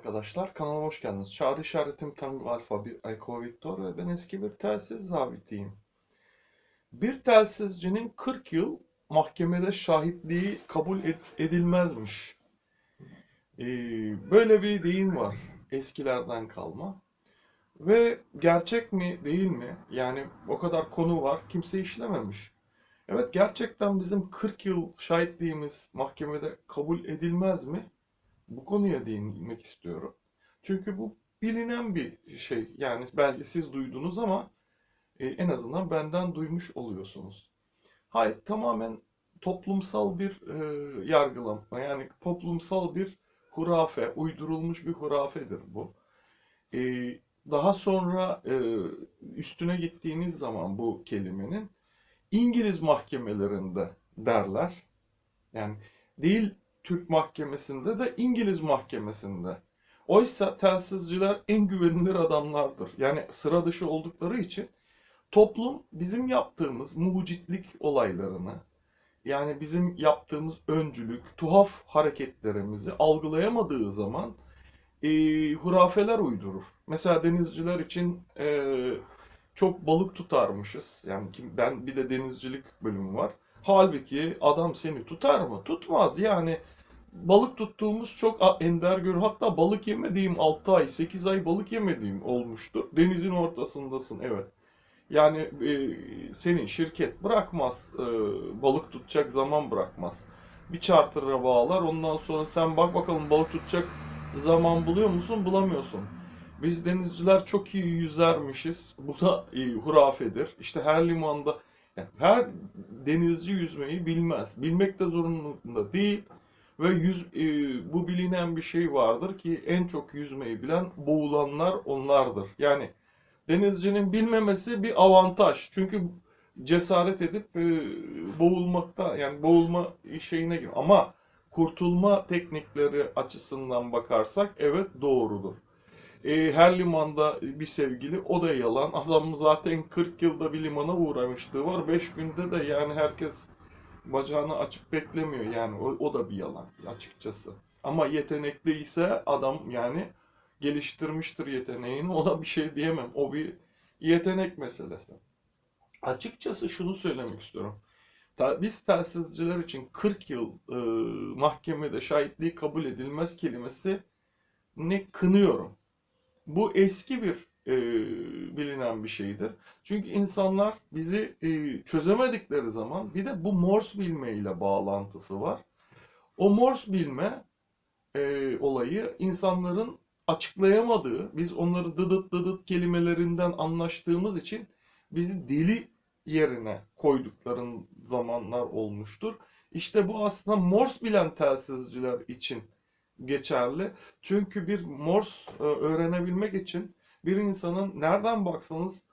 arkadaşlar, kanalıma hoş geldiniz. Çağrı işaretim Tango Alfa bir Eko Victor ve ben eski bir telsiz zabitiyim. Bir telsizcinin 40 yıl mahkemede şahitliği kabul ed- edilmezmiş. Ee, böyle bir deyim var eskilerden kalma. Ve gerçek mi değil mi? Yani o kadar konu var kimse işlememiş. Evet gerçekten bizim 40 yıl şahitliğimiz mahkemede kabul edilmez mi? Bu konuya değinmek istiyorum. Çünkü bu bilinen bir şey. Yani belki siz duydunuz ama e, en azından benden duymuş oluyorsunuz. Hayır, tamamen toplumsal bir e, yargılama. Yani toplumsal bir hurafe, uydurulmuş bir hurafedir bu. E, daha sonra e, üstüne gittiğiniz zaman bu kelimenin İngiliz mahkemelerinde derler. Yani değil Türk mahkemesinde de İngiliz mahkemesinde. Oysa telsizciler en güvenilir adamlardır. Yani sıra dışı oldukları için toplum bizim yaptığımız mucitlik olaylarını, yani bizim yaptığımız öncülük, tuhaf hareketlerimizi algılayamadığı zaman e, hurafeler uydurur. Mesela denizciler için e, çok balık tutarmışız. Yani kim, ben bir de denizcilik bölümü var. Halbuki adam seni tutar mı? Tutmaz. Yani balık tuttuğumuz çok ender gör. Hatta balık yemediğim 6 ay, 8 ay balık yemediğim olmuştu. Denizin ortasındasın evet. Yani e, senin şirket bırakmaz, e, balık tutacak zaman bırakmaz. Bir charter'a bağlar, ondan sonra sen bak bakalım balık tutacak zaman buluyor musun, bulamıyorsun. Biz denizciler çok iyi yüzermişiz. Bu da e, hurafedir. İşte her limanda, her denizci yüzmeyi bilmez. Bilmek de zorunda değil. Ve yüz, e, bu bilinen bir şey vardır ki en çok yüzmeyi bilen boğulanlar onlardır. Yani denizcinin bilmemesi bir avantaj. Çünkü cesaret edip e, boğulmakta yani boğulma şeyine gir. Ama kurtulma teknikleri açısından bakarsak evet doğrudur. E, her limanda bir sevgili o da yalan. Adam zaten 40 yılda bir limana uğramışlığı var. 5 günde de yani herkes bacağını açıp beklemiyor yani o, o da bir yalan açıkçası. Ama yetenekli ise adam yani geliştirmiştir yeteneğini ona bir şey diyemem. O bir yetenek meselesi. Açıkçası şunu söylemek istiyorum. Biz telsizciler için 40 yıl e, mahkemede şahitliği kabul edilmez kelimesi ne kınıyorum. Bu eski bir e, bilinen bir şeydir. Çünkü insanlar bizi e, çözemedikleri zaman bir de bu Morse bilme ile bağlantısı var. O Morse bilme e, olayı insanların açıklayamadığı, biz onları dıdıt dıdıt kelimelerinden anlaştığımız için bizi deli yerine koydukların zamanlar olmuştur. İşte bu aslında Morse bilen telsizciler için geçerli. Çünkü bir Morse e, öğrenebilmek için bir insanın nereden baksanız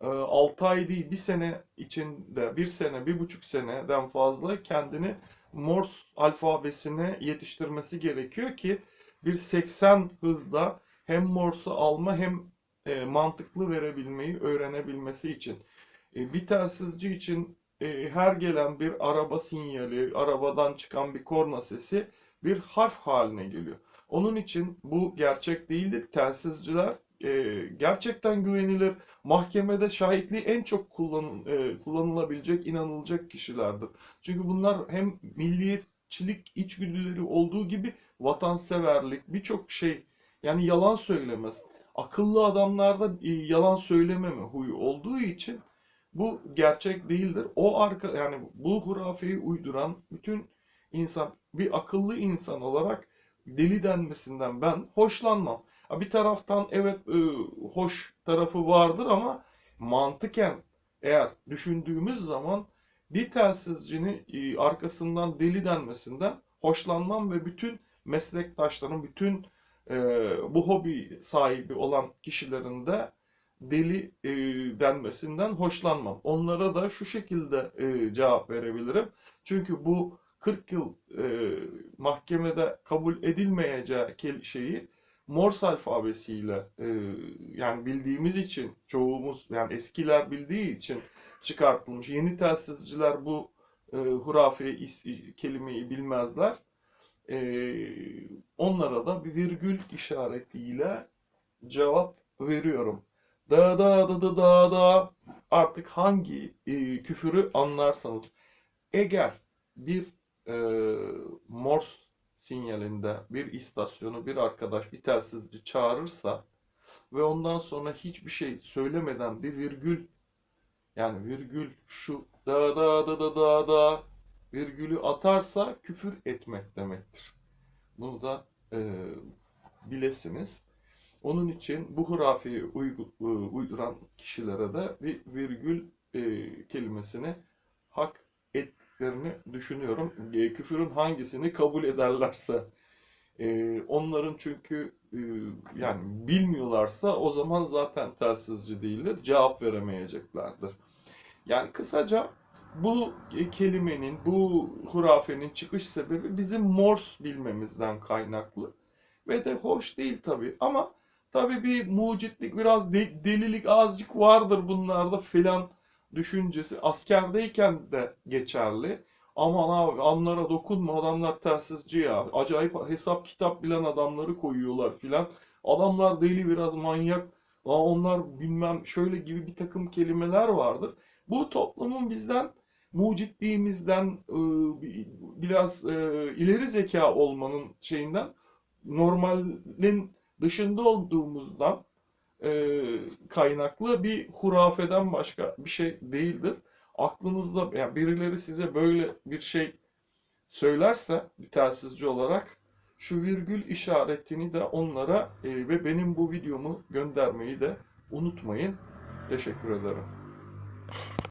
6 ay değil bir sene içinde bir sene bir buçuk seneden fazla kendini Morse alfabesine yetiştirmesi gerekiyor ki bir 80 hızda hem Morse'u alma hem e, mantıklı verebilmeyi öğrenebilmesi için. E, bir telsizci için e, her gelen bir araba sinyali, arabadan çıkan bir korna sesi bir harf haline geliyor. Onun için bu gerçek değildir. Telsizciler e, gerçekten güvenilir. Mahkemede şahitliği en çok kullan, e, kullanılabilecek, inanılacak kişilerdir. Çünkü bunlar hem milliyetçilik içgüdüleri olduğu gibi vatanseverlik, birçok şey yani yalan söylemez. Akıllı adamlarda e, yalan söylememe huyu olduğu için bu gerçek değildir. O arka yani bu hurafeyi uyduran bütün insan bir akıllı insan olarak deli denmesinden ben hoşlanmam. Bir taraftan evet e, hoş tarafı vardır ama mantıken eğer düşündüğümüz zaman bir telsizcinin e, arkasından deli denmesinden hoşlanmam ve bütün meslektaşların, bütün e, bu hobi sahibi olan kişilerin de deli denmesinden hoşlanmam. Onlara da şu şekilde cevap verebilirim. Çünkü bu 40 yıl e, mahkemede kabul edilmeyeceği şeyi Morse alfabesiyle e, yani bildiğimiz için çoğumuz yani eskiler bildiği için çıkartılmış. Yeni telsizciler bu e, hurafe is- kelimeyi bilmezler. Ee, onlara da bir virgül işaretiyle cevap veriyorum. Da da da da da da artık hangi e, küfürü anlarsanız. Eğer bir e, Morse sinyalinde bir istasyonu bir arkadaş bir telsizci çağırırsa ve ondan sonra hiçbir şey söylemeden bir virgül yani virgül şu da da da da da da virgülü atarsa küfür etmek demektir. Bunu da e, bilesiniz. Onun için bu hurafeyi e, uyduran kişilere de bir virgül e, kelimesini hak ettiklerini düşünüyorum. E, küfürün hangisini kabul ederlerse. E, onların çünkü e, yani bilmiyorlarsa o zaman zaten telsizci değildir. Cevap veremeyeceklerdir. Yani kısaca bu kelimenin, bu hurafenin çıkış sebebi bizim Morse bilmemizden kaynaklı. Ve de hoş değil tabii. Ama tabii bir mucitlik, biraz de- delilik azıcık vardır bunlarda filan düşüncesi. Askerdeyken de geçerli. Aman abi onlara dokunma adamlar telsizci ya. Acayip hesap kitap bilen adamları koyuyorlar filan. Adamlar deli biraz manyak. Aa, onlar bilmem şöyle gibi bir takım kelimeler vardır. Bu toplumun bizden mucitliğimizden e, bi- biraz e, ileri zeka olmanın şeyinden normalin dışında olduğumuzdan e, kaynaklı bir hurafeden başka bir şey değildir. Aklınızda yani birileri size böyle bir şey söylerse bir telsizci olarak şu virgül işaretini de onlara e, ve benim bu videomu göndermeyi de unutmayın. Teşekkür ederim.